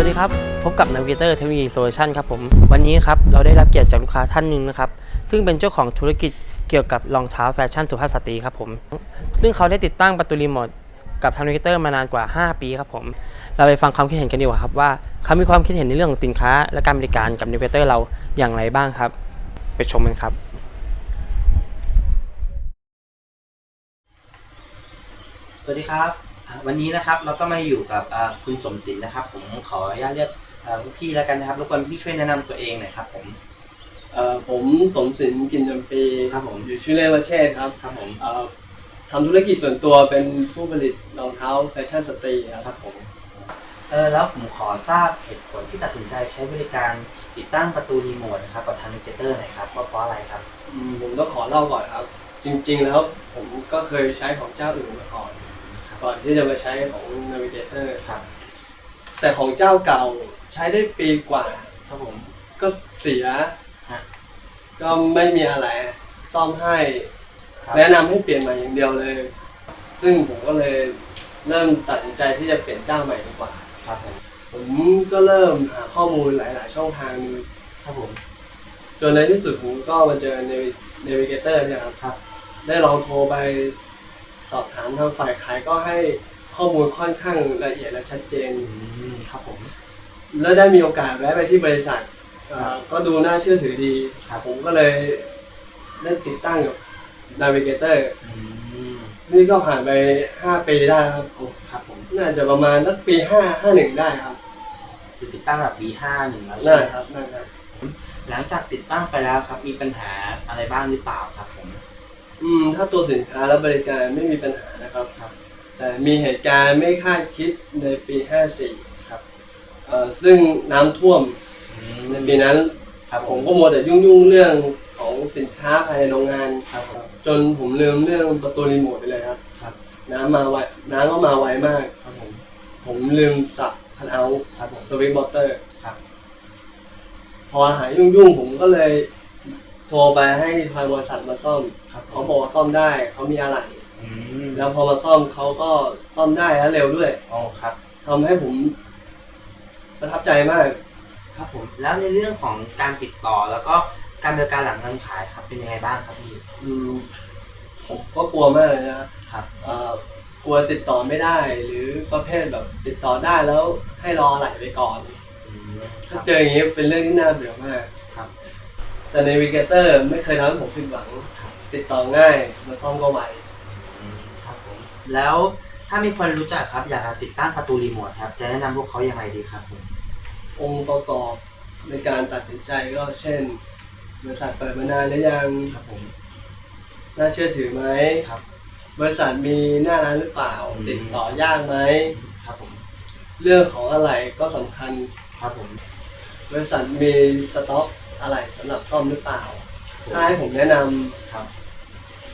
วัสดีครับ พบกับ Navigator Technology Solution ครับผม วันนี้ครับ เราได้รับเกียรติจากลูกค้าท่านหนึ่งนะครับ ซึ่งเป็นเจ้าของธุรกิจเกี่ยวกับรองเท้าแฟชั่นสุภาพสตรีครับผม ซึ่งเขาได้ติดตั้งประตูรีโมทกับทาง Navigator มานานกว่า 5 ปีครับผม เราไปฟังความคิดเห็นกันดีกว่าครับว่าเขามีความคิดเห็นในเรื่องของสินค้า และการบริการกับ Navigator เราอย่างไรบ้างครับ ไปชมกันครับสวัสดีครับ วันนี้นะครับเราก็มาอยู่กับอ่าคุณสมศิลป์นะครับ ผมขออนุญาตเรียกอ่าพี่แล้วกันนะครับรบกวนพี่ช่วยแนะนำตัวเองหน่อยครับ ผมเอ่อผมสมศิลป์กินจำปีครับผมอยู่ชื่อเล่นว่าเชษฐ์ครับครับผมเอ่อทำธุรกิจส่วนตัวเป็นผู้ผลิตรองเท้าแฟชั่นสตรีครับครับผมเออแล้วผมขอทราบเหตุผลที่ตัดสินใจใช้บริการติดตั้งประตูรีโมทนะครับกับทางนิเกเตอร์หน่อยครับว่าเพราะอะไรครับอืมผมต้องขอเล่าก่อนครับ จริง ๆ แล้วผมก็เคยใช้ของเจ้าอื่นมาก่อน ก่อนที่จะมาใช้ของ Navigator ครับแต่ของเจ้าเก่าใช้ได้ปีกว่า ครับผมก็เสีย ฮะ ก็ไม่มีอะไร ซ่อมให้ ครับ แนะนำให้เปลี่ยนใหม่อย่างเดียวเลย ซึ่งผมก็เลยเริ่มตัดสินใจที่จะเปลี่ยนเจ้าใหม่ดีกว่า ครับผมผมก็เริ่มหาข้อมูลหลาย ๆ ช่องทางดูครับผมจนในที่สุดผมก็มาเจอ Navigator เนี่ยครับ ครับ ได้ลองโทรไป สอบถามทางฝ่ายขายก็ให้ข้อมูลค่อนข้างละเอียดและชัดเจนอืมครับผม แล้วได้มีโอกาสแวะไปที่บริษัทเอ่อก็ดูน่าเชื่อถือดีครับผมก็เลยได้ติดตั้งกับ Navigator อืมนี่ก็ผ่านไป 5 ปีได้ครับ โอ้ครับผมน่าจะประมาณสักปี 5 51 ได้ครับคือติดตั้งแบบ B5 หนึ่งแล้วใช่น่าไหมครับน่าครับ หลังจากติดตั้งไปแล้วครับ มีปัญหาอะไรบ้างหรือเปล่าครับผม อืม ถ้าตัวสินค้าและบริการไม่มีปัญหานะครับ ครับ แต่มีเหตุการณ์ไม่คาดคิดในปี 54 ครับเอ่อซึ่งน้ำท่วมในปีนั้น ครับผผมมก็มัวแต่ยุ่งๆเรื่องของสินค้าภายในโรงงาน ครับผม จนผมลืมเรื่องประตูรีโมทไปเลยครับ ครับ น้ำมาไวน้ำก็มาไวมาก ครับผมผมลืมสับคันเอาท์ครับผม สวิตช์มอเตอร์ครับ พอหายยุ่งๆ ผมก็เลย โทรไปให้ทางบริษัทมาซ่อม ครับเขาบอกว่าซ่อมได้เขามีอะไร อืมแล้วพอมาซ่อมเขาก็ซ่อมได้และเร็วด้วยอ๋อครับ ทำให้ผมประทับใจมาก ครับผม แล้วในเรื่องของการติดต่อแล้วก็การบริการหลังการขายครับเป็นยังไงบ้างครับพี่ อืมผมก็กลัวมากเลยนะครับเอ่อกลัวติดต่อไม่ได้ หรือประเภทแบบติดต่อได้แล้วให้รอไหลไปก่อน อืมคถ้ารับเจออย่างนี้เป็นเรื่องที่น่าเบื่อมากครับ แต่ในวิกเตอร์ไม่เคยทำให้ผมผิดหวังครับติดต่อง่ายมาซ่อมก็ไวอืมครับผมแล้วถ้ามีคนรู้จักครับ อยากจะติดตั้งประตูรีโมทครับ จะแนะนำพวกเขายังไงดีครับผมองค์ประกอบในการตัดสินใจก็เช่น บริษัทเปิดมานานหรือยัง ครับผม น่าเชื่อถือไหม ครับ บริษัทมีหน้าร้านหรือเปล่า อืม ติดต่อยากไหม ครับผม เรื่องของอะไรก็สำคัญ ครับผม บริษัทมีสต็อก อะไรสำหรับซ่อมหรือเปล่า ถ้าให้ผมแนะนำครับ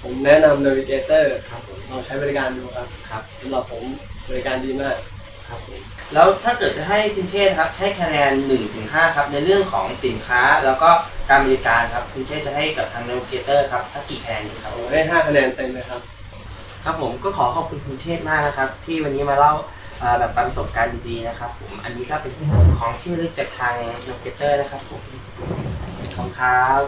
ผมแนะนำ Navigator ครับผมลองใช้บริการดูครับครับ สำหรับผมบริการดีมาก ครับผมแล้วถ้าเกิดจะให้คุณเชษฐ์ครับให้คะแนน1ถึง5ครับในเรื่องของสินค้าแล้วก็การบริการครับคุณเชษฐ์จะให้กับทาง Navigator ครับสักกี่คะแนนดีครับผมให้ 5 คะแนนเต็มเลยครับ ครับผมก็ขอขอบคุณคุณเชษฐ์มากนะครับ ที่วันนี้มาเล่าอ่าแบบประสบการณ์ดีๆนะครับผมอันนี้ก็เป็นของที่ระลึกจากทาง Navigator นะครับผม ขอบคุณครับ